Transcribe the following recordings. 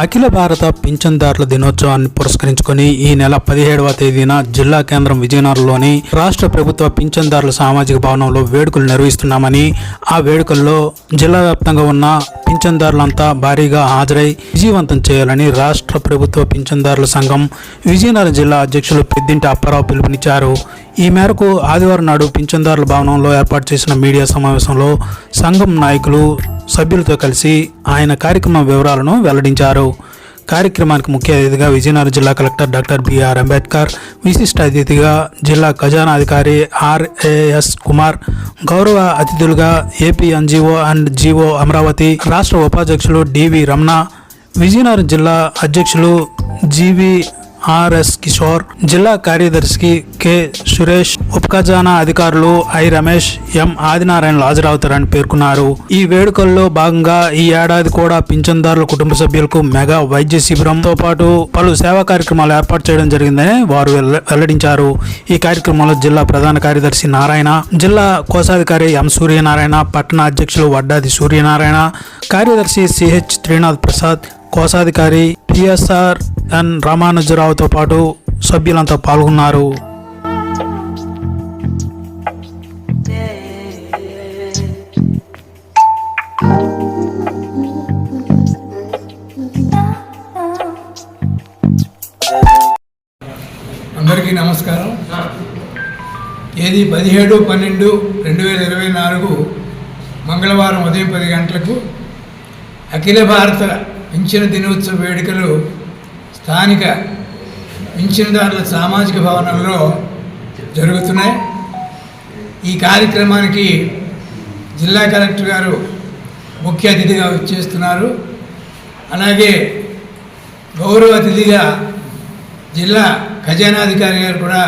అఖిల భారత పింఛన్దారుల దినోత్సవాన్ని పురస్కరించుకొని ఈ నెల పదిహేడవ తేదీన జిల్లా కేంద్రం విజయనగరంలోని రాష్ట్ర ప్రభుత్వ పింఛన్దారుల సామాజిక భవనంలో వేడుకలు నిర్వహిస్తున్నామని ఆ వేడుకల్లో జిల్లా వ్యాప్తంగా ఉన్న పింఛన్దారులంతా భారీగా హాజరై విజయవంతం చేయాలని రాష్ట్ర ప్రభుత్వ పింఛన్దారుల సంఘం విజయనగరం జిల్లా అధ్యక్షులు పెద్దింటి అప్పారావు పిలుపునిచ్చారు. ఈ మేరకు ఆదివారం నాడు పింఛన్దారుల భవనంలో ఏర్పాటు చేసిన మీడియా సమావేశంలో సంఘం నాయకులు సభ్యులతో కలిసి ఆయన కార్యక్రమ వివరాలను వెల్లడించారు. కార్యక్రమానికి ముఖ్య అతిథిగా విజయనగరం జిల్లా కలెక్టర్ డాక్టర్ బిఆర్ అంబేద్కర్ విశిష్ట అతిథిగా జిల్లా ఖజానా అధికారి ఆర్ఏఎస్ కుమార్ గౌరవ అతిథులుగా AP NGO and GO Amaravati రాష్ట్ర ఉపాధ్యక్షులు డివి రమణ విజయనగరం జిల్లా అధ్యక్షులు జీవి ఆర్ఎస్ కిషోర్ జిల్లా కార్యదర్శికి కె. సురేష్ ఉప ఖజానా అధికారులు ఐ. రమేష్ ఎం. ఆదినారాయణలు హాజరవుతారని పేర్కొన్నారు. ఈ వేడుకల్లో భాగంగా ఈ ఏడాది కూడా పింఛన్దారుల కుటుంబ సభ్యులకు మెగా వైద్య శిబిరంతో పాటు పలు సేవా కార్యక్రమాలు ఏర్పాటు చేయడం జరిగిందని వారు వెల్ల- వెల్లడించారు. ఈ కార్యక్రమంలో జిల్లా ప్రధాన కార్యదర్శి నారాయణ జిల్లా కోశాధికారి ఎం. సూర్యనారాయణ పట్టణ అధ్యక్షులు వడ్డాది సూర్యనారాయణ కార్యదర్శి సిహెచ్ శ్రీనాథ్ ప్రసాద్ కోశాధికారి టిఎస్ఆర్ ఎన్ రామానుజరావుతో పాటు సభ్యులంతా పాల్గొన్నారు. అందరికీ నమస్కారం. తేదీ పదిహేడు పన్నెండు రెండు వేల ఇరవై నాలుగు మంగళవారం ఉదయం పది గంటలకు అఖిల భారత పింఛన దినోత్సవ వేడుకలు స్థానిక పింఛనుదారుల సామాజిక భవనంలో జరుగుతున్నాయి. ఈ కార్యక్రమానికి జిల్లా కలెక్టర్ గారు ముఖ్య అతిథిగా వచ్చేస్తున్నారు. అలాగే గౌరవ అతిథిగా జిల్లా ఖజానాధికారి గారు కూడా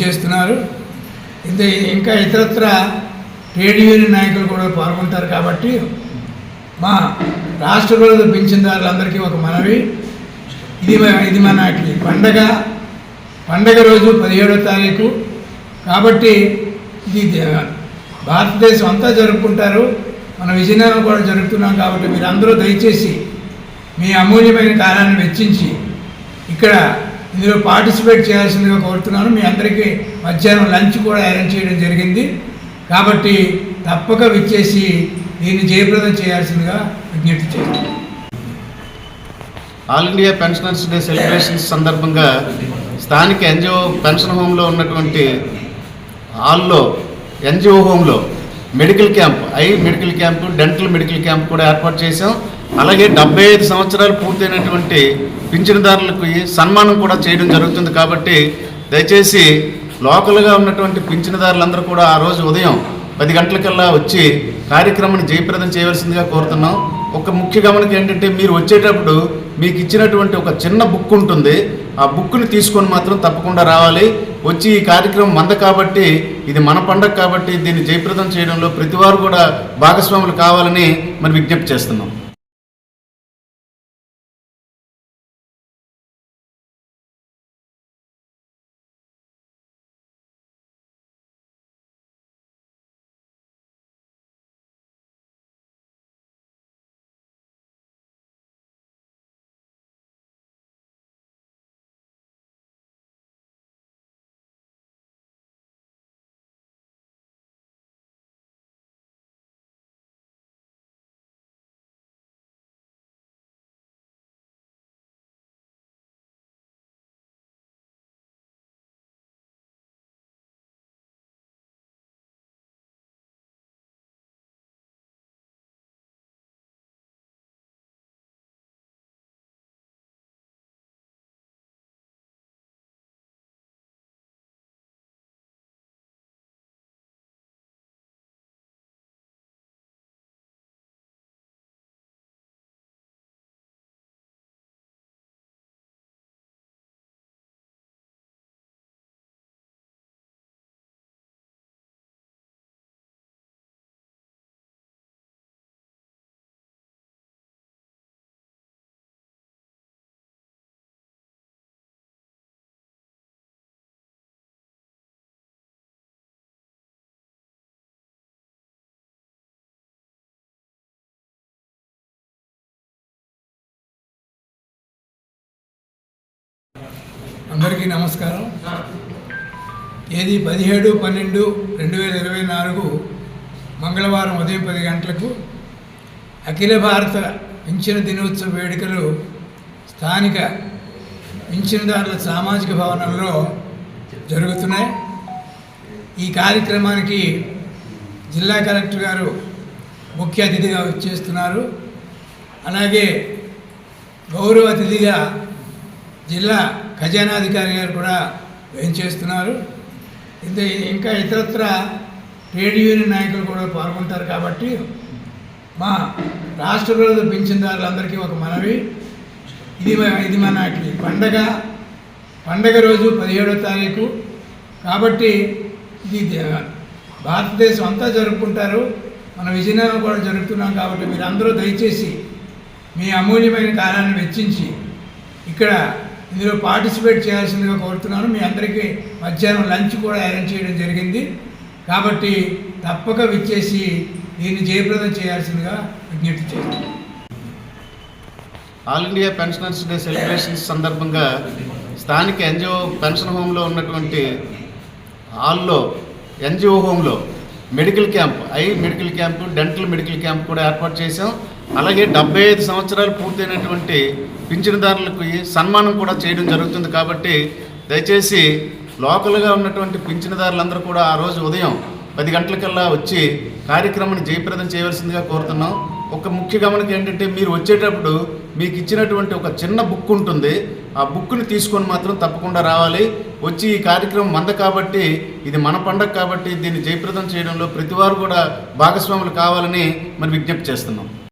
చేస్తున్నారు ఇంత ఇంకా ఇతరత్ర ట్రేడ్ యూనియన్ నాయకులు కూడా పాల్గొంటారు కాబట్టి మా రాష్ట్ర ప్రభుత్వ పింఛన్దారులందరికీ ఒక మనవి. ఇది ఇది మనకి పండగ. పండగ రోజు పదిహేడో తారీఖు. కాబట్టి ఇది భారతదేశం అంతా జరుపుకుంటారు. మన విజయనగరం కూడా జరుపుతున్నాం కాబట్టి మీరు అందరూ దయచేసి మీ అమూల్యమైన కాలాన్ని వెచ్చించి ఇక్కడ ఇందులో పార్టిసిపేట్ చేయాల్సిందిగా కోరుతున్నాను. మీ అందరికీ మధ్యాహ్నం లంచ్ కూడా అరేంజ్ చేయడం జరిగింది. కాబట్టి తప్పక విచ్చేసి దీన్ని జయప్రదం చేయాల్సిందిగా విజ్ఞప్తి చేస్తాను. All India pensioners day celebrations సందర్భంగా స్థానిక ఎన్జిఓ పెన్షన్ హోమ్లో ఉన్నటువంటి హాల్లో ఎన్జిఓ హోమ్లో medical camp eye medical camp dental medical camp కూడా ఏర్పాటు చేశాం. అలాగే డెబ్బై ఐదు సంవత్సరాలు పూర్తయినటువంటి పింఛనుదారులకు సన్మానం కూడా చేయడం జరుగుతుంది కాబట్టి దయచేసి లోకల్గా ఉన్నటువంటి పింఛనుదారులందరూ కూడా ఆ రోజు ఉదయం పది గంటలకల్లా వచ్చి కార్యక్రమాన్ని జయప్రదం చేయవలసిందిగా కోరుతున్నాం. ఒక ముఖ్య గమనిక ఏంటంటే మీరు వచ్చేటప్పుడు మీకు ఇచ్చినటువంటి ఒక చిన్న బుక్ ఉంటుంది. ఆ బుక్ని తీసుకొని మాత్రం తప్పకుండా రావాలి. వచ్చి ఈ కార్యక్రమం మంద కాబట్టి ఇది మన పండగ కాబట్టి దీన్ని జయప్రదం చేయడంలో ప్రతి వారు కూడా భాగస్వాములు కావాలని మరి విజ్ఞప్తి చేస్తున్నాం. అందరికీ నమస్కారం. ఏది పదిహేడు పన్నెండు రెండు వేల ఇరవై నాలుగు మంగళవారం ఉదయం పది గంటలకు అఖిల భారత పింఛన దినోత్సవ వేడుకలు స్థానిక పింఛనదారుల సామాజిక భవనంలో జరుగుతున్నాయి. ఈ కార్యక్రమానికి జిల్లా కలెక్టర్ గారు ముఖ్య అతిథిగా వచ్చేస్తున్నారు. అలాగే గౌరవ అతిథిగా జిల్లా ఖజానాధికారి గారు కూడా వేయించేస్తున్నారు ఇంత ఇంకా ఇతరత్ర ట్రేడ్ యూనియన్ నాయకులు కూడా పాల్గొంటారు కాబట్టి మా రాష్ట్ర ప్రభుత్వ పింఛన్దారులందరికీ ఒక మనవి. ఇది మ- ఇది మనకి పండగ. పండగ రోజు పదిహేడో తారీఖు. కాబట్టి ఇది భారతదేశం అంతా జరుపుకుంటారు. మన విజయనగరం కూడా జరుపుతున్నాం కాబట్టి మీరందరూ దయచేసి మీ అమూల్యమైన కాలాన్ని వెచ్చించి ఇక్కడ ఇందులో పార్టిసిపేట్ చేయాల్సిందిగా కోరుతున్నాను. మీ అందరికీ మధ్యాహ్నం లంచ్ కూడా అరేంజ్ చేయడం జరిగింది. కాబట్టి తప్పక విచ్చేసి దీన్ని జయప్రదం చేయాల్సిందిగా విజ్ఞప్తి చేస్తాను all India pensioners day celebrations సందర్భంగా స్థానిక ఎన్జిఓ పెన్షన్ హోమ్లో ఉన్నటువంటి హాల్లో ఎన్జిఓ హోమ్లో medical camp eye medical camp dental medical camp కూడా ఏర్పాటు చేశాం. అలాగే డెబ్బై ఐదు సంవత్సరాలు పూర్తయినటువంటి పింఛనుదారులకు సన్మానం కూడా చేయడం జరుగుతుంది కాబట్టి దయచేసి లోకల్గా ఉన్నటువంటి పింఛనుదారులందరూ కూడా ఆ రోజు ఉదయం పది గంటలకల్లా వచ్చి కార్యక్రమాన్ని జయప్రదం చేయవలసిందిగా కోరుతున్నాం. ఒక ముఖ్య గమనిక ఏంటంటే మీరు వచ్చేటప్పుడు మీకు ఇచ్చినటువంటి ఒక చిన్న బుక్ ఉంటుంది. ఆ బుక్ని తీసుకొని మాత్రం తప్పకుండా రావాలి. వచ్చి ఈ కార్యక్రమం మంద కాబట్టి ఇది మన పండగ కాబట్టి దీన్ని జయప్రదం చేయడంలో ప్రతి వారు కూడా భాగస్వాములు కావాలని మరి విజ్ఞప్తి చేస్తున్నాం.